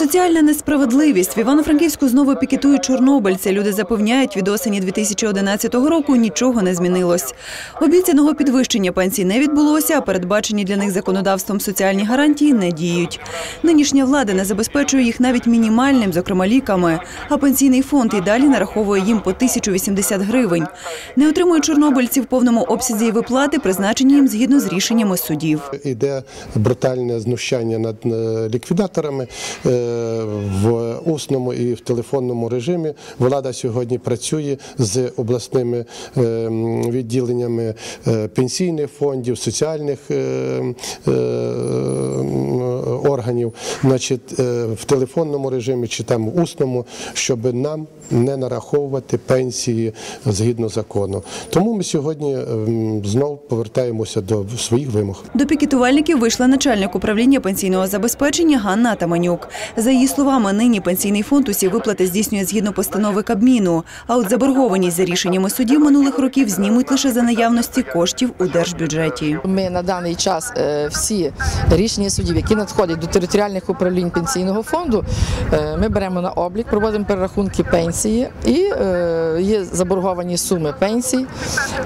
Соціальна несправедливість в Івано-Франківську знову пікетують чорнобильці. Люди запевняють, від осені 2011 року нічого не змінилось. Обіцяного підвищення пенсій не відбулося, а передбачені для них законодавством соціальні гарантії не діють. Нинішня влада не забезпечує їх навіть мінімальним, зокрема ліками. А пенсійний фонд і далі нараховує їм по 1080 гривень. Не отримують чорнобильці в повному обсязі і виплати, призначені їм згідно з рішеннями судів. Іде брутальне знущання над е, ліквідаторами е, в усному і в телефонному режимі. Влада сьогодні працює з обласними е, відділеннями е, пенсійних фондів, соціальних е, органів, значить, в телефонному режимі чи там в усному, щоб нам не нараховувати пенсії згідно закону. Тому ми сьогодні ем, знов повертаємося до своїх вимог. До пікетувальників вийшла начальник управління пенсійного забезпечення Ганна Атаманюк. За її словами, нині пенсійний фонд усі виплати здійснює згідно постанови Кабміну. А от заборгованість за рішеннями судів минулих років знімуть лише за наявності коштів у держбюджеті. Ми на даний час е, всі рішення судів, які надходять до територіальних управлінь пенсійного фонду, е, ми беремо на облік, проводимо перерахунки пенсії і е, є заборговані суми пенсій.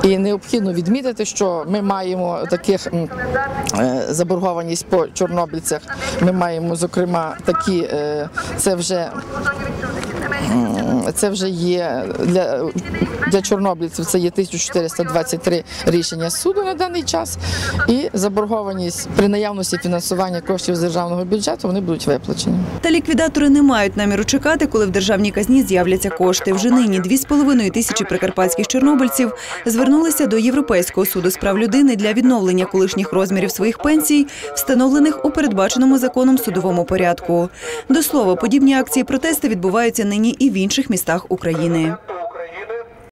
І необхідно відмітити, що ми маємо таких е, заборгованість по чорнобильцях. Ми маємо зокрема такі, е, це вже це вже є для, для чорнобильців. Це є 1423 рішення суду на даний час. І заборгованість при наявності фінансування коштів з державного бюджету вони будуть виплачені. Та ліквідатори не мають наміру чекати, коли в державній казні з'являться кошти. Вже нині 2,5 тисячі прикарпатських чорнобильців звернулися до Європейського суду з прав людини для відновлення колишніх розмірів своїх пенсій, встановлених у передбаченому законом судовому порядку. До слова, подібні акції протесту відбуваються нині і в інших містах України.